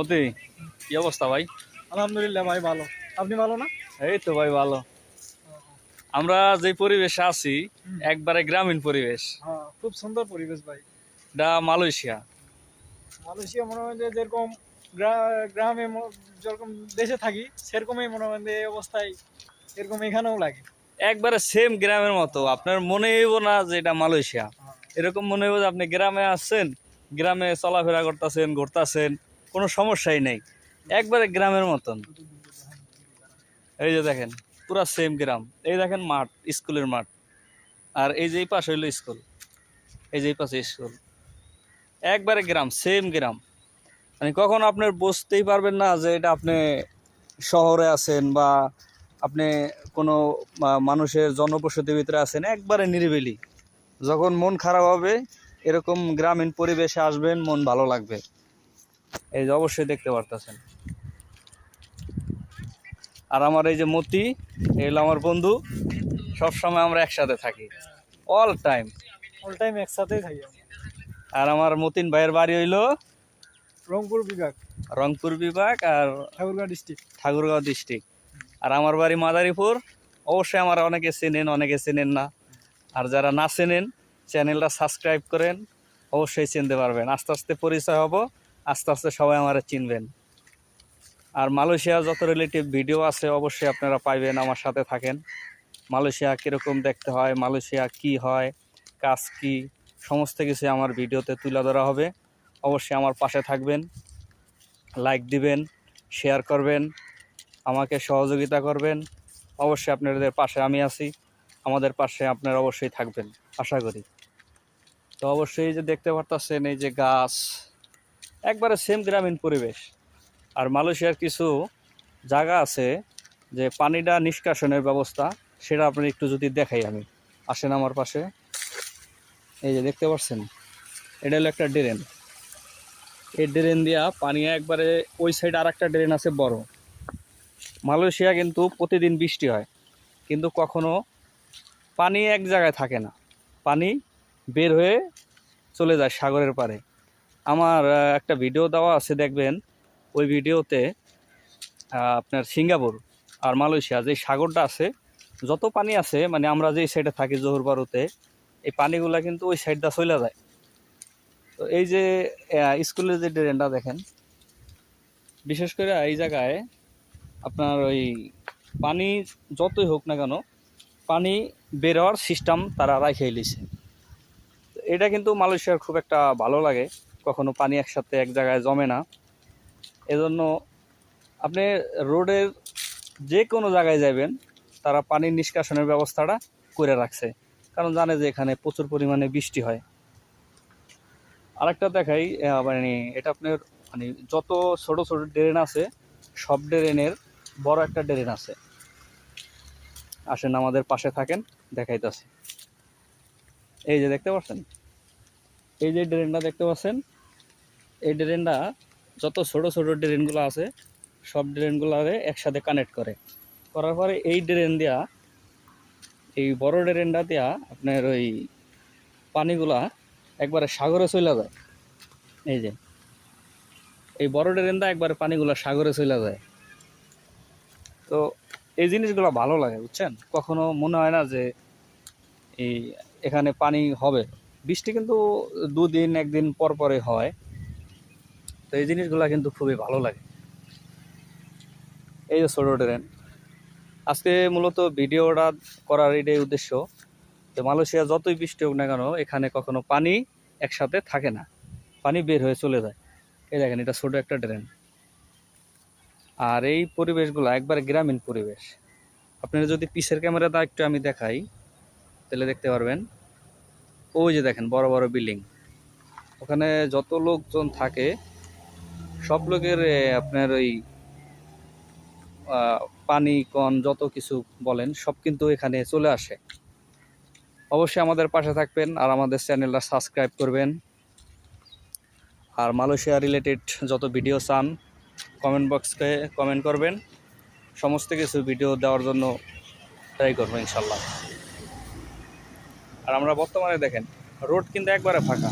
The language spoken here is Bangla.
মতি কি অবস্থা ভাই? আলহামদুলিল্লাহ ভাই ভালো। আপনি ভালো না? এই তো ভাই ভালো। আমরা যে পরিবেশে আছি একবারে গ্রামীণ পরিবেশ। হ্যাঁ খুব সুন্দর পরিবেশ ভাই। এটা মালয়েশিয়া। মালয়েশিয়া মনে হয় যে যেরকম গ্রামে যেরকম দেশে থাকি সেরকমই মনে হয় এই অবস্থায় এরকম এখানেও লাগে। একবারে সেম গ্রামের মতো। আপনার মনে হইব না যে এটা মালয়েশিয়া। এরকম মনে হইব যে আপনি গ্রামে আসছেন গ্রামে চলাফেরা করতেছেন ঘুরতেছেন। কোনো সমস্যাই নেই। একবারে গ্রামের মতন। এই যে দেখেন, পুরো সেম গ্রাম। এই দেখেন মাঠ, স্কুলের মাঠ। আর এই যে এই পাশে হইল স্কুল। এই যে এই পাশে স্কুল। একবারে গ্রাম সেম গ্রাম। মানে কখনো আপনার বুঝতেই পারবেন না যে এটা আপনি শহরে আছেন বা আপনি কোনো মানুষের জনবসতির ভিতরে আছেন, একবারে নিরিবিলি। যখন মন খারাপ হবে, এরকম গ্রামীণ পরিবেশে আসবেন, মন ভালো লাগবে। এই যে অবশ্যই দেখতে পারতেছেন। আর আমার এই যে মতি এই হলো আমার বন্ধু সব সময় আমরা একসাথে থাকি। অল টাইম অল টাইম একসাথেই থাকি আর আমার মতিন ভাইয়ের বাড়ি হইল রংপুর বিভাগ। রংপুর বিভাগ আর ঠাকুরগাঁও ডিস্ট্রিক্ট ঠাকুরগাঁও ডিস্ট্রিক্ট আর আমার বাড়ি মাদারীপুর। অবশ্যই আমার অনেকে চেনেন অনেকে চেনেন না। আর যারা না চেনেন চ্যানেলটা সাবস্ক্রাইব করেন অবশ্যই চিনতে পারবেন। আস্তে আস্তে পরিচয় হব। আস্তে আস্তে সবাই আমার চিনবেন। আর মালয়েশিয়া যত রিলেটিভ ভিডিও আছে অবশ্যই আপনারা পাইবেন, আমার সাথে থাকেন। মালয়েশিয়া কীরকম দেখতে হয়, মালয়েশিয়া কি হয়, কাজ কি, সমস্ত কিছু আমার ভিডিওতে তুলে ধরা হবে। অবশ্যই আমার পাশে থাকবেন লাইক দিবেন শেয়ার করবেন, আমাকে সহযোগিতা করবেন। অবশ্যই আপনাদের পাশে আমি আছি, আমাদের পাশে আপনারা অবশ্যই থাকবেন, আশা করি। তো অবশ্যই যে দেখতে পারতেছেন, এই যে গাছ একবারে সেম গ্রামীণ পরিবেশ। আর মালয়েশিয়ার কিছু জায়গা আছে যে পানিটা নিষ্কাশনের ব্যবস্থা, সেটা আপনি একটু যদি দেখাই আমি। আসেন আমার পাশে। এই যে দেখতে পাচ্ছেন, এটা হলো একটা ড্রেন। এই ড্রেন দিয়া পানি একবারে ওই সাইড আর একটা ড্রেন আছে বড়। মালয়েশিয়া কিন্তু প্রতিদিন বৃষ্টি হয়, কিন্তু কখনো পানি এক জায়গায় থাকে না। পানি বের হয়ে চলে যায় সাগরের পারে আমার একটা ভিডিও দেওয়া আছে, দেখবেন। ওই ভিডিওতে আপনার সিঙ্গাপুর আর মালয়েশিয়া যে সাগরটা আছে, যত পানি আছে মানে আমরা যেই সাইডে থাকি জোহর বারুতে এই পানিগুলা কিন্তু ওই সাইডটা চলে যায়। তো এই যে স্কুলের যে ড্রেনটা দেখেন, বিশেষ করে এই জায়গায় আপনার ওই পানি যতই হোক না কেন, পানি বের হওয়ার সিস্টেম তারা রাখিয়ে লিছে। এটা কিন্তু মালয়েশিয়ার খুব একটা ভালো লাগে। কখনো পানি একসাথে এক জায়গায় জমে না। এজন্য আপনি রোডের যে কোনো জায়গায় যাবেন তারা পানির নিষ্কাশনের ব্যবস্থাটা করে রাখছে। কারণ জানে যে এখানে প্রচুর পরিমাণে বৃষ্টি হয়। আরেকটা দেখাই মানে এটা আপনার মানে যত ছোট ছোট ড্রেন আছে, সব ড্রেনের বড় একটা ড্রেন আছে। আসেন, আমাদের পাশে থাকেন, দেখাইতেছি। এই যে দেখতে পাচ্ছেন? এই যে ড্রেনটা দেখতে পাচ্ছেন এই ড্রেনটা যত ছোট ছোট ড্রেনগুলো আছে, সব ড্রেনগুলোরে একসাথে কানেক্ট করে। করার পরে এই ড্রেন দেয়া, এই বড় ড্রেনটা দেয়া আপনার ওই পানিগুলা একবারে সাগরে চলে যায়। এই যে, এই বড় ড্রেনটা একবারে পানিগুলো সাগরে চলে যায়। তো এই জিনিসগুলো ভালো লাগে, বুঝছেন? কখনো মনে হয় না যে এই এখানে পানি হবে। বৃষ্টি কিন্তু দুদিন, একদিন পর পরে হয়। এই জিনিসগুলো কিন্তু খুবই ভালো লাগে। এই যে ছোটো ট্রেন আজকে মূলত ভিডিওটা করার এটাই উদ্দেশ্য যে মালয়েশিয়া যতই বৃষ্টি হোক না কেন, এখানে কখনো পানি একসাথে থাকে না। পানি বের হয়ে চলে যায়। এই দেখেন, এটা ছোটো একটা ড্রেন। আর এই পরিবেশগুলো একবার গ্রামীণ পরিবেশ। আপনারা যদি পিসের ক্যামেরা ক্যামেরাটা একটু আমি দেখাই, তাহলে দেখতে পারবেন। ওই যে দেখেন, বড় বড় বিল্ডিং। ওখানে যত লোকজন থাকে সব লোকের আপনার ওই পানি কন যত কিছু বলেন, সব কিন্তু এখানে চলে আসে। অবশ্যই আমাদের পাশে থাকবেন আর আমাদের চ্যানেলটা সাবস্ক্রাইব করবেন। আর মালয়েশিয়া রিলেটেড যত ভিডিও চান কমেন্ট বক্সকে কমেন্ট করবেন। সমস্ত কিছু ভিডিও দেওয়ার জন্য ট্রাই করব ইনশাল্লাহ। আর আমরা বর্তমানে দেখেন রোড কিন্তু একবারে ফাঁকা।